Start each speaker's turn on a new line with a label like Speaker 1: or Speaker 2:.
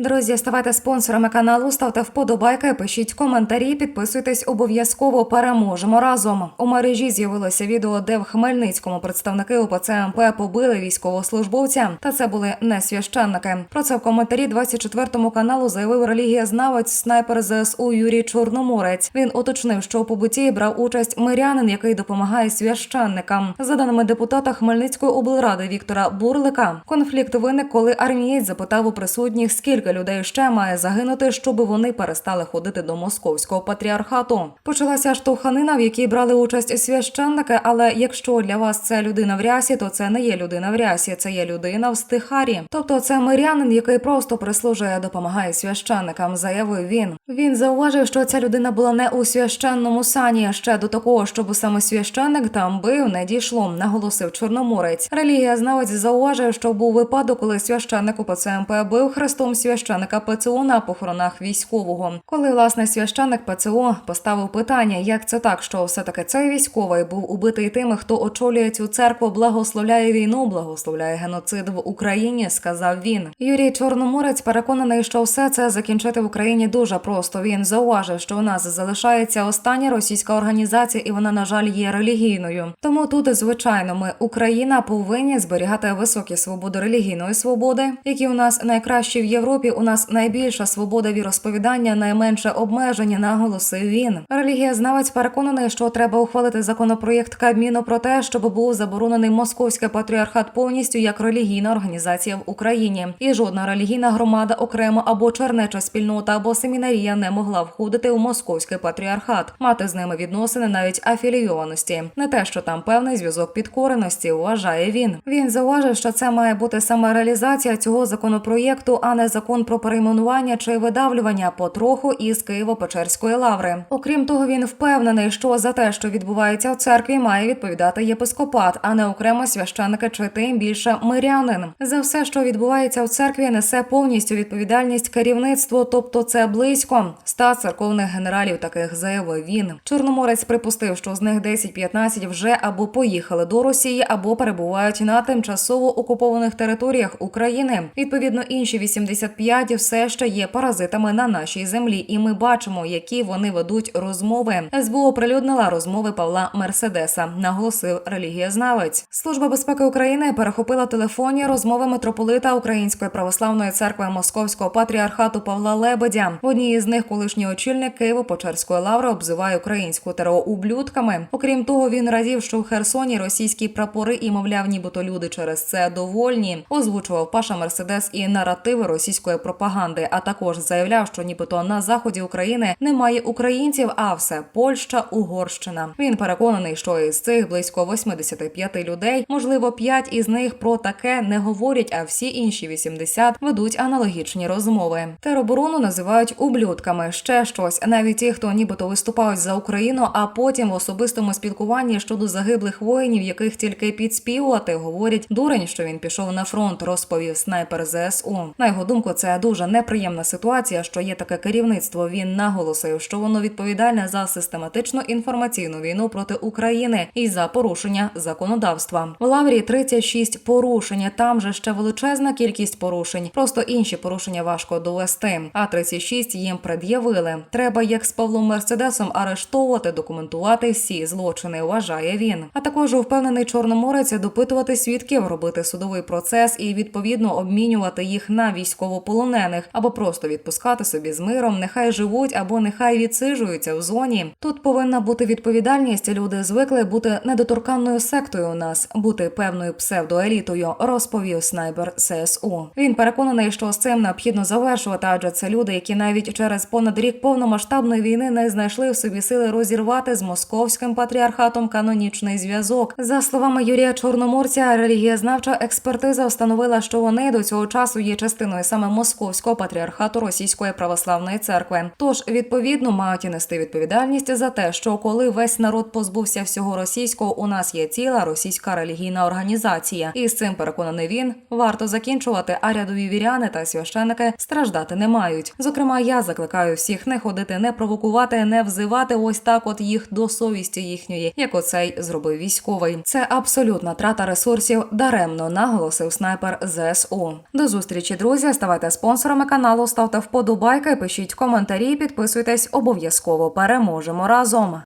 Speaker 1: Друзі, ставайте спонсорами каналу, ставте вподобайки, пишіть коментарі, підписуйтесь обов'язково. Переможемо разом. У мережі з'явилося відео, де в Хмельницькому представники УПЦ МП побили військовослужбовця. Та це були не священники. Про це в коментарі 24-му каналу заявив релігієзнавець снайпер ЗСУ Юрій Чорноморець. Він уточнив, що у побуті брав участь мирянин, який допомагає священникам. За даними депутата Хмельницької облради Віктора Бурлика, конфлікт виник, коли армієць запитав у присутніх, скільки людей ще має загинути, щоб вони перестали ходити до московського патріархату. Почалася штовханина, в якій брали участь священники. Але якщо для вас це людина в рясі, то це не є людина в рясі, це є людина в стихарі. Тобто це мирянин, який просто прислужує, допомагає священникам, заявив він. Він зауважив, що ця людина була не у священному сані. Ще до такого, щоб саме священник там бив, не дійшло, наголосив Чорноморець. Релігієзнавець зауважив, що був випадок, коли священник УПЦ МП бив хрестом священника ПЦУ на похоронах військового. Коли власне священник ПЦУ поставив питання, як це так, що все таки цей військовий був убитий тими, хто очолює цю церкву, благословляє війну, благословляє геноцид в Україні, сказав він. Юрій Чорноморець переконаний, що все це закінчити в Україні дуже просто. Він зауважив, що у нас залишається остання російська організація, і вона, на жаль, є релігійною. Тому тут, звичайно, ми Україна повинні зберігати високі свободи релігійної свободи, які у нас найкращі в Європі. У нас найбільша свобода віросповідання, найменше обмеження, наголосив він. Релігієзнавець переконаний, що треба ухвалити законопроєкт Кабміну про те, щоб був заборонений московський патріархат повністю як релігійна організація в Україні, і жодна релігійна громада окремо або чернеча спільнота або семінарія не могла входити у московський патріархат, мати з ними відносини навіть афілійованості. Не те, що там певний зв'язок підкореності, вважає він. Він зауважив, що це має бути саме реалізація цього законопроєкту, а не закон про перейменування чи видавлювання потроху із Києво-Печерської лаври. Окрім того, він впевнений, що за те, що відбувається в церкві, має відповідати єпископат, а не окремо священики чи тим більше мирянин. За все, що відбувається в церкві, несе повністю відповідальність керівництво, тобто це близько ста церковних генералів. Таких заявив він. Чорноморець припустив, що з них 10-15 вже або поїхали до Росії, або перебувають на тимчасово окупованих територіях України. Відповідно, інші 85 все ще є паразитами на нашій землі, і ми бачимо, які вони ведуть розмови. СБУ оприлюднила розмови Павла Мерседеса, наголосив релігієзнавець. Служба безпеки України перехопила телефонні розмови митрополита Української православної церкви Московського патріархату Павла Лебедя. В одній із них колишній очільник Києво-Печерської лаври обзиває українську ТРО ублюдками. Окрім того, він радів, що в Херсоні російські прапори і, мовляв, нібито люди через це довольні. Озвучував Паша Мерседес і наративи російської пропаганди, а також заявляв, що нібито на заході України немає українців, а все Польща, Угорщина. Він переконаний, що із цих близько 85 людей, можливо, 5 із них про таке не говорять, а всі інші 80 ведуть аналогічні розмови. Тероборону називають ублюдками. Ще щось. Навіть ті, хто нібито виступають за Україну, а потім в особистому спілкуванні щодо загиблих воїнів, яких тільки підспівувати, говорять дурень, що він пішов на фронт, розповів снайпер ЗСУ. На його думку, це дуже неприємна ситуація, що є таке керівництво. Він наголосив, що воно відповідальне за систематичну інформаційну війну проти України і за порушення законодавства. В Лаврі 36 порушення. Там же ще величезна кількість порушень. Просто інші порушення важко довести. А 36 їм пред'явили. Треба, як з Павлом Мерседесом, арештовувати, документувати всі злочини. Вважає він. А також впевнений чорноморець допитувати свідків, робити судовий процес і відповідно обмінювати їх на військовополонених або просто відпускати собі з миром. Нехай живуть або нехай відсиджуються в зоні. Тут повинна бути відповідальність. Люди звикли бути недоторканною сектою у нас, бути певною псевдоелітою, розповів снайпер ССУ. Він переконаний, що з цим необхідно завершувати, адже це люди, які навіть через понад рік повномасштабної війни не знайшли в собі сили розірвати з московським патріархатом канонічний зв'язок. За словами Юрія Чорноморця, релігієзнавча експертиза встановила, що вони до цього часу є частиною саме московського патріархату Російської православної церкви. Тож відповідно мають і нести відповідальність за те, що коли весь народ позбувся всього російського, у нас є ціла російська релігійна організація, і з цим переконаний він варто закінчувати. А рядові віряни та священики страждати не мають. Зокрема, я закликаю всіх не ходити, не провокувати, не взивати ось так, от їх до совісті їхньої, як оцей зробив військовий. Це абсолютна трата ресурсів даремно наголосив снайпер ЗСУ. До зустрічі, друзі. Ставайте спонсорами каналу, ставте вподобайки, пишіть коментарі, підписуйтесь обов'язково. Переможемо разом.